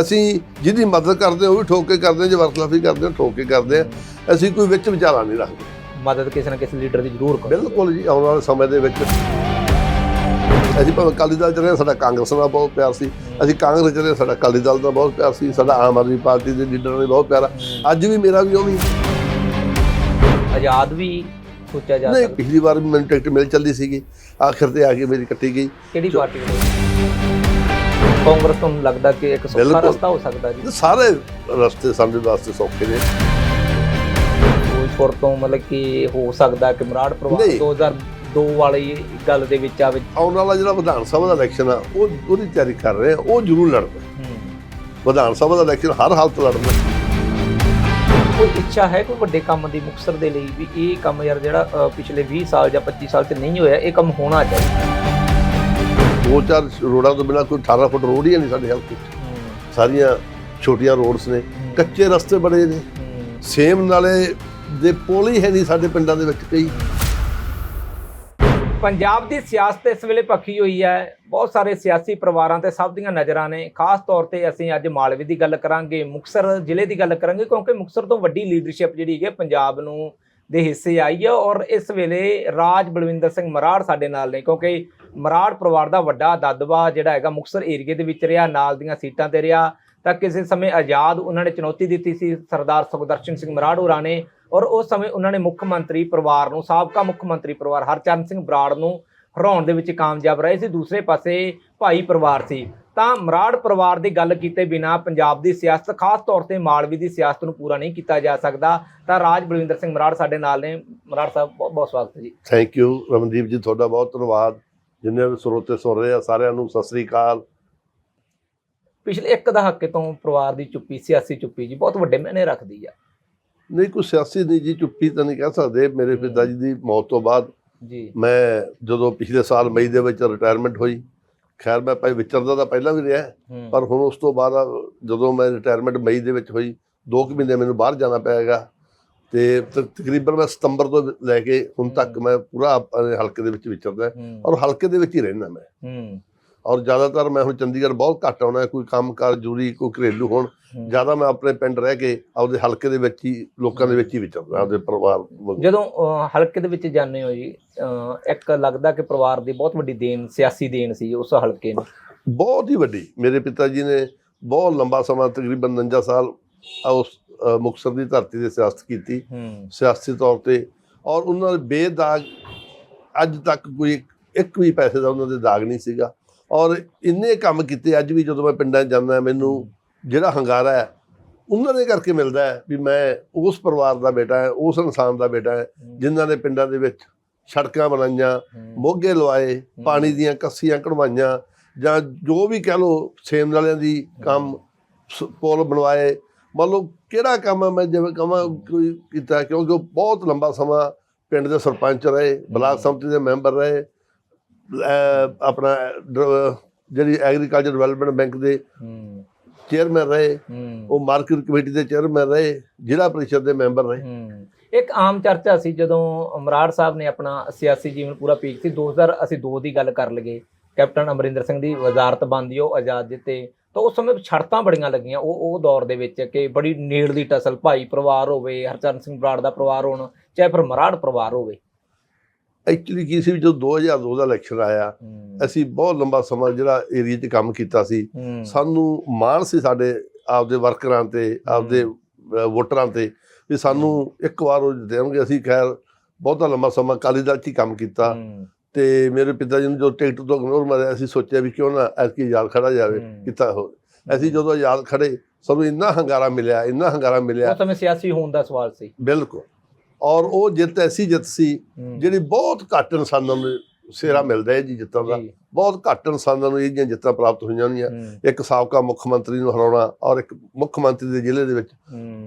ਅਸੀਂ ਜਿਹਦੀ ਮਦਦ ਕਰਦੇ ਉਹ ਵੀ ਠੋਕ ਕੇ ਕਰਦੇ ਹਾਂ ਜੇ ਵਰਖਲਾਫੀ ਕਰਦੇ ਹਾਂ ਠੋਕ ਕੇ ਕਰਦੇ ਹਾਂ। ਅਸੀਂ ਕੋਈ ਵਿੱਚ ਵਿਚਾਲਾ ਨਹੀਂ ਰੱਖਦੇ। ਮਦਦ ਕਿਸੇ ਨਾ ਕਿਸੇ ਲੀਡਰ ਦੀ ਜ਼ਰੂਰ ਕਰੋ। ਬਿਲਕੁਲ ਜੀ ਆਉਣ ਵਾਲੇ ਸਮੇਂ ਦੇ ਵਿੱਚ। ਅਸੀਂ ਭਾਵੇਂ ਅਕਾਲੀ ਦਲ ਚ ਰਹੇ ਸਾਡਾ ਕਾਂਗਰਸ ਨਾਲ ਬਹੁਤ ਪਿਆਰ ਸੀ। ਅਸੀਂ ਕਾਂਗਰਸ ਚ ਰਹੇ ਸਾਡਾ ਅਕਾਲੀ ਦਲ ਨਾਲ ਬਹੁਤ ਪਿਆਰ ਸੀ। ਸਾਡਾ ਆਮ ਆਦਮੀ ਪਾਰਟੀ ਦੇ ਲੀਡਰ ਨਾਲ ਬਹੁਤ ਪਿਆਰ ਆ। ਅੱਜ ਵੀ ਮੇਰਾ ਵੀ ਉਵੇਂ ਹੀ। ਆਜ਼ਾਦ ਵੀ ਸੋਚਿਆ ਜਾ ਨਹੀਂ ਪਿਛਲੀ ਵਾਰ ਵੀ ਮੈਨੂੰ ਟਿਕਟ ਮਿਲ ਚੱਲੀ ਸੀਗੀ। ਆਖਿਰ ਤੇ ਆ ਕੇ ਮੇਰੀ ਕੱਟੀ ਗਈ। ਕਿਹੜੀ ਪਾਰਟੀ ਕਾਂਗਰਸ ਤੋਂ ਲੱਗਦਾ ਕਿ ਇੱਕ ਸੌਖਾ ਬਿਲਕੁਲ। ਰਸਤਾ ਹੋ ਸਕਦਾ ਜੀ। ਸਾਰੇ ਰਸਤੇ ਸਾਡੇ ਵਾਸਤੇ ਸੌਖੇ ਨੇ। ਫਿਰੋਜ਼ਪੁਰ ਤੋਂ ਮਤਲਬ ਕਿ ਹੋ ਸਕਦਾ ਕਿ ਮਰਾੜ ਪਰਿਵਾਰ ਨਹੀਂ। 2002 ਵਾਲੀ ਗੱਲ ਦੇ ਵਿੱਚ ਆਵੇ। ਆਉਣ ਵਾਲਾ ਜਿਹੜਾ ਵਿਧਾਨ ਸਭਾ ਦਾ ਇਲੈਕਸ਼ਨ ਆ ਉਹ ਉਹਦੀ ਤਿਆਰੀ ਕਰ ਰਹੇ ਆ ਉਹ ਜ਼ਰੂਰ ਲੜਨਾ। ਵਿਧਾਨ ਸਭਾ ਦਾ ਇਲੈਕਸ਼ਨ ਹਰ ਹਾਲਤ ਲੜਨਾ। ਕੋਈ ਇੱਛਾ ਹੈ ਕੋਈ ਵੱਡੇ ਕੰਮ ਦੀ ਮੁਕਸਰ ਦੇ ਲਈ ਵੀ ਇਹ ਕੰਮ ਯਾਰ ਜਿਹੜਾ ਅ, ਪਿਛਲੇ 20 ਸਾਲ ਜਾਂ 25 ਸਾਲ ਚ ਨਹੀਂ ਹੋਇਆ ਇਹ ਕੰਮ ਹੋਣਾ ਚਾਹੀਦਾ। ਦੋ ਚਾਰ ਰੋਡਾਂ ਤੋਂ ਬਿਨਾਂ ਕੋਈ 18 ਫੁੱਟ ਰੋਡ ਹੀ ਨਹੀਂ ਸਾਡੇ ਹਲਕੇ 'ਚ ਸਾਰੀਆਂ ਛੋਟੀਆਂ ਰੋਡਸ ਨੇ ਕੱਚੇ ਰਸਤੇ ਬੜੇ ਨੇ। ਸੇਮ ਨਾਲੇ ਦੇ ਪੁਲ ਹੀ ਹੈ ਨਹੀਂ ਸਾਡੇ ਪਿੰਡਾਂ ਦੇ ਵਿੱਚ ਕਈ। ਪੰਜਾਬ ਦੀ ਸਿਆਸਤ ਇਸ ਵੇਲੇ ਪੱਖੀ ਹੋਈ ਹੈ। ਬਹੁਤ ਸਾਰੇ ਸਿਆਸੀ ਪਰਿਵਾਰਾਂ ਤੇ ਸਭ ਦੀਆਂ ਨਜ਼ਰਾਂ ਨੇ। ਖਾਸ ਤੌਰ ਤੇ ਅਸੀਂ ਅੱਜ ਮਾਲਵੇ ਦੀ ਗੱਲ ਕਰਾਂਗੇ ਮੁਕਸਰ ਜ਼ਿਲ੍ਹੇ ਦੀ ਗੱਲ ਕਰਾਂਗੇ ਕਿਉਂਕਿ ਮੁਕਸਰ ਤੋਂ ਵੱਡੀ ਲੀਡਰਸ਼ਿਪ ਜਿਹੜੀ ਹੈ ਪੰਜਾਬ ਨੂੰ ਦੇ ਹਿੱਸੇ ਆਈ ਹੈ ਔਰ ਇਸ ਵੇਲੇ ਰਾਜ ਬਲਵਿੰਦਰ ਸਿੰਘ ਮਰਾੜ ਸਾਡੇ ਨਾਲ ਨੇ, ਕਿਉਂਕਿ ਮਰਾੜ ਪਰਿਵਾਰ ਦਾ ਵੱਡਾ ਦਦਵਾ ਜਿਹੜਾ ਹੈਗਾ ਮੁਕਸਰ ਏਰੀਏ ਦੇ ਵਿੱਚ ਰਿਹਾ, ਨਾਲ ਦੀਆਂ ਸੀਟਾਂ ਤੇ ਰਿਹਾ, ਤਾਂ ਕਿਸੇ ਸਮੇਂ ਆਜ਼ਾਦ ਉਹਨਾਂ ਨੇ ਚੁਣੌਤੀ ਦਿੱਤੀ ਸੀ ਸਰਦਾਰ ਸੁਖਦਰਸ਼ਨ ਸਿੰਘ ਮਰਾੜ ਹੋਰਾਂ ਨੇ, ਔਰ ਉਸ ਸਮੇਂ ਉਹਨਾਂ ਨੇ ਮੁੱਖ ਮੰਤਰੀ ਪਰਿਵਾਰ ਨੂੰ, ਸਾਬਕਾ ਮੁੱਖ ਮੰਤਰੀ ਪਰਿਵਾਰ ਹਰਚਰਨ ਸਿੰਘ ਬਰਾੜ ਨੂੰ ਹਰਾਉਣ ਦੇ ਵਿੱਚ ਕਾਮਯਾਬ ਰਹੇ ਸੀ, ਦੂਸਰੇ ਪਾਸੇ ਭਾਈ ਪਰਿਵਾਰ ਸੀ। ਤਾਂ ਮਰਾੜ ਪਰਿਵਾਰ ਦੀ ਗੱਲ ਕੀਤੇ ਬਿਨਾ ਪੰਜਾਬ ਦੀ ਸਿਆਸਤ ਖਾਸ ਤੌਰ ਤੇ ਮਾਲਵੀ ਦੀ ਸਿਆਸਤ ਨੂੰ ਪੂਰਾ ਨਹੀਂ ਕੀਤਾ ਜਾ ਸਕਦਾ। ਤਾਂ ਰਾਜ ਬਲਵਿੰਦਰ ਸਿੰਘ ਮਰਾੜ ਸਾਡੇ ਨਾਲ ਨੇ। ਮਰਾੜ ਸਾਹਿਬ ਬਹੁਤ ਬਹੁਤ ਸਵਾਗਤ ਜੀ। ਥੈਂਕ ਯੂ ਰਮਨਦੀਪ ਜੀ ਤੁਹਾਡਾ ਬਹੁਤ ਧੰਨਵਾਦ। ਜਿੰਨੇ ਵੀ ਸਰੋਤੇ ਸੁਣ ਰਹੇ ਆ ਸਾਰਿਆਂ ਨੂੰ ਸਤਿ ਸ੍ਰੀ ਅਕਾਲ। ਪਿਛਲੇ ਇੱਕ ਦਹਾਕੇ ਤੋਂ ਪਰਿਵਾਰ ਦੀ ਚੁੱਪੀ ਸਿਆਸੀ ਚੁੱਪੀ ਜੀ ਬਹੁਤ ਵੱਡੇ ਮਾਇਨੇ ਰੱਖਦੀ ਆ। ਨਹੀਂ ਕੋਈ ਸਿਆਸੀ ਨਹੀਂ ਜੀ ਚੁੱਪੀ ਤਾਂ ਨਹੀਂ ਕਹਿ ਸਕਦੇ। ਮੇਰੇ ਪਿਤਾ ਜੀ ਦੀ ਮੌਤ ਤੋਂ ਬਾਅਦ ਜੀ। ਮੈਂ ਜਦੋਂ ਪਿਛਲੇ ਸਾਲ ਮਈ ਦੇ ਵਿੱਚ ਰਿਟਾਇਰਮੈਂਟ ਹੋਈ ਖੈਰ ਮੈਂ ਭਾਈ ਵਿਚਰਦਾ ਤਾਂ ਪਹਿਲਾਂ ਵੀ ਰਿਹਾ ਪਰ ਹੁਣ ਉਸ ਤੋਂ ਬਾਅਦ ਜਦੋਂ ਮੈਂ ਰਿਟਾਇਰਮੈਂਟ ਮਈ ਦੇ ਵਿੱਚ ਹੋਈ 2 ਕੁ ਮਹੀਨੇ ਮੈਨੂੰ ਬਾਹਰ ਜਾਣਾ ਪਿਆਗਾ ਤੇ ਤਕਰੀਬਨ ਮੈਂ ਸਤੰਬਰ ਤੋਂ ਲੈ ਕੇ ਹੁਣ ਤੱਕ ਮੈਂ ਪੂਰਾ ਆਪਣੇ ਹਲਕੇ ਦੇ ਵਿੱਚ ਵਿਚਰਦਾ ਔਰ ਹਲਕੇ ਦੇ ਵਿੱਚ ਹੀ ਰਹਿਣਾ ਮੈਂ। ਹੂੰ, ਔਰ ਜ਼ਿਆਦਾਤਰ ਮੈਂ ਹੁਣ ਚੰਡੀਗੜ੍ਹ ਬਹੁਤ ਘੱਟ ਆਉਣਾ ਕੋਈ ਕੰਮਕਾਰ ਜ਼ਰੂਰੀ ਕੋਈ ਘਰੇਲੂ ਹੋਣ। ਜ਼ਿਆਦਾ ਮੈਂ ਆਪਣੇ ਪਿੰਡ ਰਹਿ ਕੇ ਆਪਦੇ ਹਲਕੇ ਦੇ ਵਿੱਚ ਹੀ ਲੋਕਾਂ ਦੇ ਵਿੱਚ ਹੀ ਵਿਚਰਦਾ ਆਪਦੇ ਪਰਿਵਾਰ। ਜਦੋਂ ਹਲਕੇ ਦੇ ਵਿੱਚ ਜਾਂਦੇ ਹੋ ਜੀ ਇੱਕ ਲੱਗਦਾ ਕਿ ਪਰਿਵਾਰ ਦੀ ਬਹੁਤ ਵੱਡੀ ਦੇਣ ਸਿਆਸੀ ਦੇਣ ਸੀ ਉਸ ਹਲਕੇ ਨੂੰ? ਬਹੁਤ ਹੀ ਵੱਡੀ। ਮੇਰੇ ਪਿਤਾ ਜੀ ਨੇ ਬਹੁਤ ਲੰਬਾ ਸਮਾਂ ਤਕਰੀਬਨ 49 ਸਾਲ ਉਸ ਅ, ਮੁਕਤਸਰ ਦੀ ਧਰਤੀ ਤੇ ਸਿਆਸਤ ਕੀਤੀ। ਸਿਆਸੀ ਤੌਰ ਤੇ ਔਰ ਉਹਨਾਂ ਦੇ ਬੇਦਾਗ ਅੱਜ ਤੱਕ ਕੋਈ ਇੱਕ ਵੀ ਪੈਸੇ ਦਾ ਉਹਨਾਂ ਦੇ ਦਾਗ ਨਹੀਂ ਸੀਗਾ। ਔਰ ਇੰਨੇ ਕੰਮ ਕੀਤੇ ਅੱਜ ਵੀ ਜਦੋਂ ਮੈਂ ਪਿੰਡਾਂ 'ਚ ਜਾਂਦਾ ਮੈਨੂੰ ਜਿਹੜਾ ਹੰਗਾਰਾ ਹੈ ਉਹਨਾਂ ਦੇ ਕਰਕੇ ਮਿਲਦਾ ਹੈ ਵੀ ਮੈਂ ਉਸ ਪਰਿਵਾਰ ਦਾ ਬੇਟਾ ਹੈ ਉਸ ਇਨਸਾਨ ਦਾ ਬੇਟਾ ਹੈ ਜਿਨ੍ਹਾਂ ਨੇ ਪਿੰਡਾਂ ਦੇ ਵਿੱਚ ਸੜਕਾਂ ਬਣਾਈਆਂ ਮੋਗੇ ਲਵਾਏ ਪਾਣੀ ਦੀਆਂ ਕੱਸੀਆਂ ਕਢਵਾਈਆਂ ਜਾਂ ਜੋ ਵੀ ਕਹਿ ਲੋ ਸੇਮ ਵਾਲਿਆਂ ਦੀ ਕੰਮ ਪੁਲ ਬਣਵਾਏ ਮੰਨ ਲਓ ਕਿਹੜਾ ਕੰਮ ਹੈ ਮੈਂ ਜਿਵੇਂ ਕਹਾਂ ਕੋਈ ਕੀਤਾ ਕਿਉਂਕਿ ਉਹ ਬਹੁਤ ਲੰਬਾ ਸਮਾਂ ਪਿੰਡ ਦੇ ਸਰਪੰਚ ਰਹੇ ਬਲਾਕ ਸੰਮਤੀ ਦੇ ਮੈਂਬਰ ਰਹੇ ਆਪਣਾ ਜਿਹੜੀ ਐਗਰੀਕਲਚਰ ਡਿਵੈਲਪਮੈਂਟ ਬੈਂਕ ਦੇ ਚੇਅਰਮੈਨ ਰਹੇ ਉਹ ਮਾਰਕੀਟ ਕਮੇਟੀ ਦੇ ਚੇਅਰਮੈਨ ਰਹੇ ਜ਼ਿਲ੍ਹਾ ਪਰਿਸ਼ਦ ਦੇ ਮੈਂਬਰ ਰਹੇ। ਇੱਕ ਆਮ ਚਰਚਾ ਸੀ ਜਦੋਂ ਅਮਰਾੜ ਸਾਹਿਬ ਨੇ ਆਪਣਾ ਸਿਆਸੀ ਜੀਵਨ ਪੂਰਾ ਪੀਕ ਸੀ 2000 ਅਸੀਂ 2 ਦੀ ਗੱਲ ਕਰ ਲਈਏ। ਕੈਪਟਨ ਅਮਰਿੰਦਰ ਸਿੰਘ ਦੀ ਵਜ਼ਾਰਤ ਬਣਦੀ ਉਹ ਆਜ਼ਾਦ ਜਿੱਤੇ ਤਾਂ ਉਸ ਸਮੇਂ ਸ਼ਰਤਾਂ ਬੜੀਆਂ ਲੱਗੀਆਂ ਉਹ ਉਹ ਦੌਰ ਦੇ ਵਿੱਚ ਕਿ ਬੜੀ ਨੇੜਲੀ ਟਸਲ ਭਾਈ ਪਰਿਵਾਰ ਹੋਵੇ ਹਰਚਰਨ ਸਿੰਘ ਬਰਾੜ ਦਾ ਪਰਿਵਾਰ ਹੋਣ ਚਾਹੇ ਫਿਰ ਮਰਾੜ ਪਰਿਵਾਰ ਹੋਵੇ। ਐਕਚੁਅਲੀ ਕੀ ਸੀ ਵੀ ਜਦੋਂ 2002 ਦਾ ਇਲੈਕਸ਼ਨ ਆਇਆ ਅਸੀਂ ਬਹੁਤ ਲੰਬਾ ਸਮਾਂ ਜਿਹੜਾ ਏਰੀਆ 'ਚ ਕੰਮ ਕੀਤਾ ਸੀ। ਸਾਨੂੰ ਮਾਣ ਸੀ ਸਾਡੇ ਆਪਦੇ ਵਰਕਰਾਂ ਤੇ ਆਪਦੇ ਵੋਟਰਾਂ ਤੇ ਵੀ ਸਾਨੂੰ ਇੱਕ ਵਾਰ ਉਹ ਦੇਣਗੇ। ਅਸੀਂ ਖੈਰ ਬਹੁਤਾ ਲੰਬਾ ਸਮਾਂ ਅਕਾਲੀ ਦਲ 'ਚ ਹੀ ਕੰਮ ਕੀਤਾ। ਤੇ ਮੇਰੇ ਪਿਤਾ ਜੀ ਨੂੰ ਜੋ ਟਿਕਟ ਤੋਂ ਇਗਨੋਰ ਮਾਰਿਆ ਅਸੀਂ ਸੋਚਿਆ ਵੀ ਕਿਉਂ ਨਾ ਐਤਕੀ ਆਜ਼ਾਦ ਖੜਾ ਜਾਵੇ। ਕੀਤਾ ਹੋ ਅਸੀਂ ਜਦੋਂ ਆਜ਼ਾਦ ਖੜੇ ਸਾਨੂੰ ਇੰਨਾ ਹੰਗਾਰਾ ਮਿਲਿਆ ਇੰਨਾ ਹੰਗਾਰਾ ਮਿਲਿਆ। ਸਮੇਂ ਸਿਆਸੀ ਹੋਣ ਦਾ ਸਵਾਲ ਸੀ। ਬਿਲਕੁਲ। ਔਰ ਉਹ ਜਿੱਤ ਐਸੀ ਜਿੱਤ ਸੀ ਜਿਹੜੀ ਬਹੁਤ ਘੱਟ ਇਨਸਾਨਾਂ ਨੂੰ ਸੇਰਾ ਮਿਲਦਾ ਹੈ ਜੀ ਜਿੱਤਾਂ ਦਾ। ਬਹੁਤ ਘੱਟ ਇਨਸਾਨਾਂ ਨੂੰ ਇਹ ਜਿਹੀਆਂ ਜਿੱਤਾਂ ਪ੍ਰਾਪਤ ਹੋਈਆਂ ਹੂੰ, ਇੱਕ ਸਾਬਕਾ ਮੁੱਖ ਮੰਤਰੀ ਨੂੰ ਹਰਾਉਣਾ ਔਰ ਇੱਕ ਮੁੱਖ ਮੰਤਰੀ ਦੇ ਜ਼ਿਲ੍ਹੇ ਦੇ ਵਿੱਚ।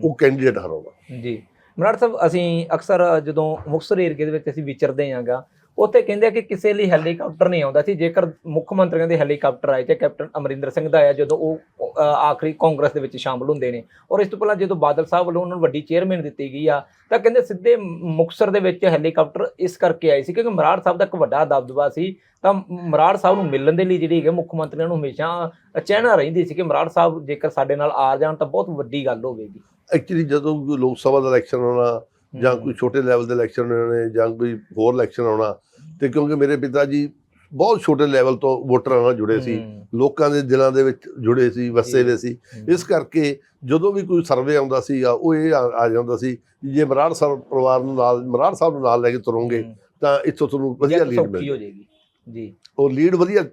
ਉਹ ਕੈਂਡੀਡੇਟ ਹਰਾਉਣਾ। ਜੀ। ਮਰਾੜ ਸਾਹਿਬ ਅਸੀਂ ਅਕਸਰ ਜਦੋਂ ਮੁਕਤਸਰ ਏਰੀਏ ਦੇ ਵਿੱਚ ਅਸੀਂ ਵਿਚਰਦੇ ਹਾਂਗਾ ਉੱਥੇ ਕਹਿੰਦੇ ਆ ਕਿ ਕਿਸੇ ਲਈ ਹੈਲੀਕਾਪਟਰ ਨਹੀਂ ਆਉਂਦਾ ਸੀ। ਜੇਕਰ ਮੁੱਖ ਮੰਤਰੀਆਂ ਦੇ ਹੈਲੀਕਾਪਟਰ ਆਏ ਤੇ ਕੈਪਟਨ ਅਮਰਿੰਦਰ ਸਿੰਘ ਦਾ ਆਇਆ ਜਦੋਂ ਉਹ ਆਖਰੀ ਕਾਂਗਰਸ ਦੇ ਵਿੱਚ ਸ਼ਾਮਲ ਹੁੰਦੇ ਨੇ। ਔਰ ਇਸ ਤੋਂ ਪਹਿਲਾਂ ਜਦੋਂ ਬਾਦਲ ਸਾਹਿਬ ਵੱਲੋਂ ਉਹਨਾਂ ਨੂੰ ਵੱਡੀ ਚੇਅਰਮੈਨ ਦਿੱਤੀ ਗਈ ਆ ਤਾਂ ਕਹਿੰਦੇ ਸਿੱਧੇ ਮੁਕਸਰ ਦੇ ਵਿੱਚ ਹੈਲੀਕਾਪਟਰ ਇਸ ਕਰਕੇ ਆਏ ਸੀ ਕਿਉਂਕਿ ਮਰਾੜ ਸਾਹਿਬ ਦਾ ਇੱਕ ਵੱਡਾ ਦਬਦਬਾ ਸੀ। ਤਾਂ ਮਰਾੜ ਸਾਹਿਬ ਨੂੰ ਮਿਲਣ ਦੇ ਲਈ ਜਿਹੜੀ ਹੈਗੇ ਮੁੱਖ ਮੰਤਰੀਆਂ ਨੂੰ ਹਮੇਸ਼ਾ ਚਹਿਣਾ ਰਹਿੰਦੀ ਸੀ ਕਿ ਮਰਾੜ ਸਾਹਿਬ ਜੇਕਰ ਸਾਡੇ ਨਾਲ ਆ ਜਾਣ ਤਾਂ ਬਹੁਤ ਵੱਡੀ ਗੱਲ ਹੋਵੇਗੀ। ਐਕਚੁਅਲੀ ਜਦੋਂ ਲੋਕ ਸਭਾ ਦਾ ਇਲੈਕਸ਼ਨ ਆਉਣਾ ਜਾਂ ਕੋਈ ਛੋਟੇ ਲੈਵਲ ਦੇ ਇਲੈਕਸ਼ਨ ਹੋਣੇ ਜਾਂ ਕੋਈ ਹੋਰ ਇਲੈਕਸ਼ਨ ਆਉਣਾ ਤੇ ਕਿਉਂਕਿ ਮੇਰੇ ਪਿਤਾ ਜੀ ਬਹੁਤ ਛੋਟੇ ਲੈਵਲ ਤੋਂ ਵੋਟਰਾਂ ਨਾਲ ਜੁੜੇ ਸੀ। ਲੋਕਾਂ ਦੇ ਦਿਲਾਂ ਦੇ ਵਿੱਚ ਜੁੜੇ ਸੀ ਵਸੇ ਹੋਏ ਸੀ। ਇਸ ਕਰਕੇ ਜਦੋਂ ਵੀ ਕੋਈ ਸਰਵੇ ਆਉਂਦਾ ਸੀ ਉਹ ਇਹ ਆ ਜਾਂਦਾ ਸੀ ਜੇ ਮਰਾੜ ਸਾਹਿਬ ਪਰਿਵਾਰ ਨੂੰ ਨਾਲ ਮਰਾੜ ਸਾਹਿਬ ਨੂੰ ਨਾਲ ਲੈ ਕੇ ਤੁਰੋਗੇ। ਤਾਂ ਇੱਥੋਂ ਤੁਹਾਨੂੰ ਵਧੀਆ ਲੀਡ ਸੌਖੀ ਮਿਲ ਹੋ ਜਾਏਗੀ। ਜੀ। ਉਹ ਲੀਡ ਵਧੀਆ